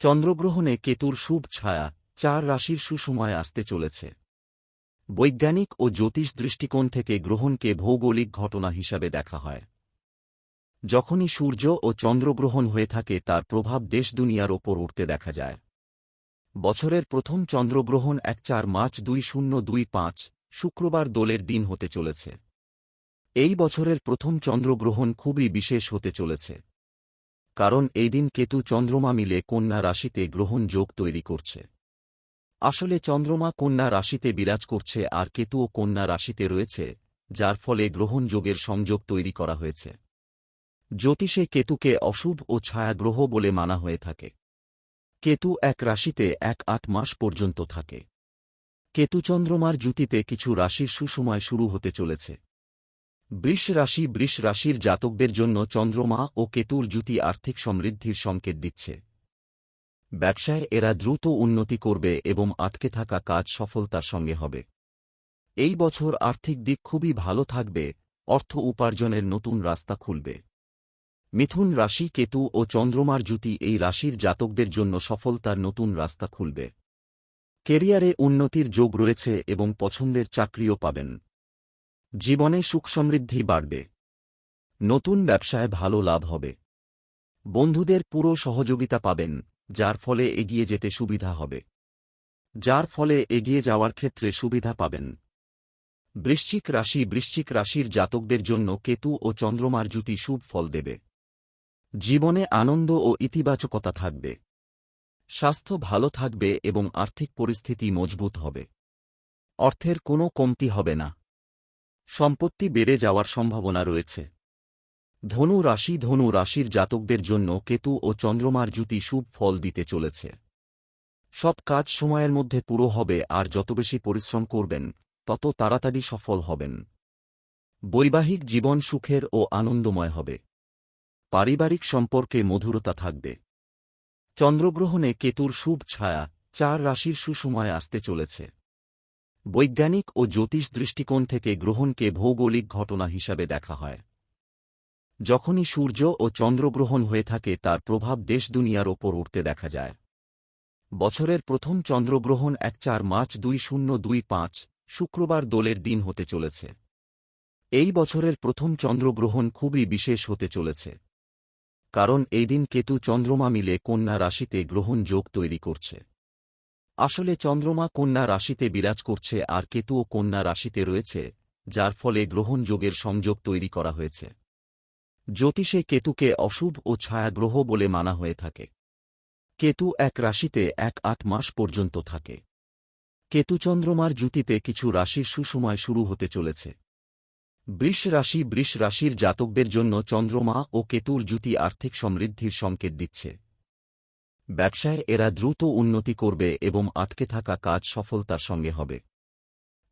চন্দ্রগ্রহণে কেতুর শুভ ছায়া চার রাশির সুসময় আসতে চলেছে। বৈজ্ঞানিক ও জ্যোতিষ দৃষ্টিকোণ থেকে গ্রহণকে ভৌগোলিক ঘটনা হিসাবে দেখা হয়। যখনই সূর্য ও চন্দ্রগ্রহণ হয়ে থাকে, তার প্রভাব দেশ দুনিয়ার ওপর উঠতে দেখা যায়। বছরের প্রথম চন্দ্রগ্রহণ এক চার মার্চ দুই শূন্য দুই পাঁচ, শুক্রবার দোলের দিন হতে চলেছে। এই বছরের প্রথম চন্দ্রগ্রহণ খুবই বিশেষ হতে চলেছে। কারণ এই দিন কেতু চন্দ্রমা মিলে কন্যা রাশিতে গ্রহণ যোগ তৈরি করছে। আসলে চন্দ্রমা কন্যা রাশিতে বিরাজ করছে আর কেতুও কন্যা রাশিতে রয়েছে, যার ফলে গ্রহণ যোগের সংযোগ তৈরি করা হয়েছে। জ্যোতিষে কেতুকে অশুভ ও ছায়াগ্রহ বলে মানা হয়ে থাকে। কেতু এক রাশিতে এক আট মাস পর্যন্ত থাকে। কেতু চন্দ্রমার জুতিতে কিছু রাশির সুসময় শুরু হতে চলেছে। বৃষ রাশি বৃষ রাশির জাতকদের জন্য চন্দ্রমা ও কেতুর জুতি আর্থিক সমৃদ্ধির সংকেত দিচ্ছে। ব্যবসায় এরা দ্রুত উন্নতি করবে এবং আটকে থাকা কাজ সফলতার সঙ্গে হবে। এই বছর আর্থিক দিক খুবই ভালো থাকবে, অর্থ উপার্জনের নতুন রাস্তা খুলবে। মিথুন রাশি কেতু ও চন্দ্রমার জুতি এই রাশির জাতকদের জন্য সফলতার নতুন রাস্তা খুলবে। কেরিয়ারে উন্নতির যোগ রয়েছে এবং পছন্দের চাকরিও পাবেন। জীবনে সুখ সমৃদ্ধি বাড়বে। নতুন ব্যবসায় ভালো লাভ হবে। বন্ধুদের পুরো সহযোগিতা পাবেন, যার ফলে এগিয়ে যেতে সুবিধা হবে। যার ফলে এগিয়ে যাওয়ার ক্ষেত্রে সুবিধা পাবেন। বৃশ্চিক রাশি বৃশ্চিক রাশির জাতকদের জন্য কেতু ও চন্দ্রমার জুতি শুভ ফল দেবে। জীবনে আনন্দ ও ইতিবাচকতা থাকবে। স্বাস্থ্য ভালো থাকবে এবং আর্থিক পরিস্থিতি মজবুত হবে। অর্থের কোনো কমতি হবে না। সম্পত্তি বেড়ে যাওয়ার সম্ভাবনা রয়েছে। ধনু রাশি ধনু রাশির জাতকদের জন্য কেতু ও চন্দ্রমার জুতি শুভ ফল দিতে চলেছে। সব কাজ সময়ের মধ্যে পুরো হবে আর যত বেশি পরিশ্রম করবেন, তত তাড়াতাড়ি সফল হবেন। বৈবাহিক জীবন সুখের ও আনন্দময় হবে। পারিবারিক সম্পর্কে মধুরতা থাকবে। চন্দ্রগ্রহণে কেতুর শুভ ছায়া চার রাশির সুসময় আসতে চলেছে। বৈজ্ঞানিক ও জ্যোতিষ দৃষ্টিকোণ থেকে গ্রহণকে ভৌগোলিক ঘটনা হিসাবে দেখা হয়। যখনই সূর্য ও চন্দ্রগ্রহণ হয়ে থাকে, তার প্রভাব দেশ দুনিয়ার ওপর উঠতে দেখা যায়। বছরের প্রথম চন্দ্রগ্রহণ এক চার মার্চ দুই শূন্য দুই পাঁচ, শুক্রবার দোলের দিন হতে চলেছে। এই বছরের প্রথম চন্দ্রগ্রহণ খুবই বিশেষ হতে চলেছে। কারণ এই দিন কেতু চন্দ্রমা মিলে কন্যা রাশিতে গ্রহণ যোগ তৈরি করছে। আসলে চন্দ্রমা কন্যা রাশিতে বিরাজ করছে আর কেতুও কন্যা রাশিতে রয়েছে, যার ফলে গ্রহণ যোগের সংযোগ তৈরি করা হয়েছে। জ্যোতিষে কেতুকে অশুভ ও ছায়াগ্রহ বলে মানা হয়ে থাকে। কেতু এক রাশিতে এক আট মাস পর্যন্ত থাকে। কেতু চন্দ্রমার জুতিতে কিছু রাশির সুসময় শুরু হতে চলেছে। বৃষ রাশি বৃষ রাশির জাতকদের জন্য চন্দ্রমা ও কেতুর জুতি আর্থিক সমৃদ্ধির সংকেত দিচ্ছে। ব্যবসায় এরা দ্রুত উন্নতি করবে এবং আটকে থাকা কাজ সফলতার সঙ্গে হবে।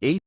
এই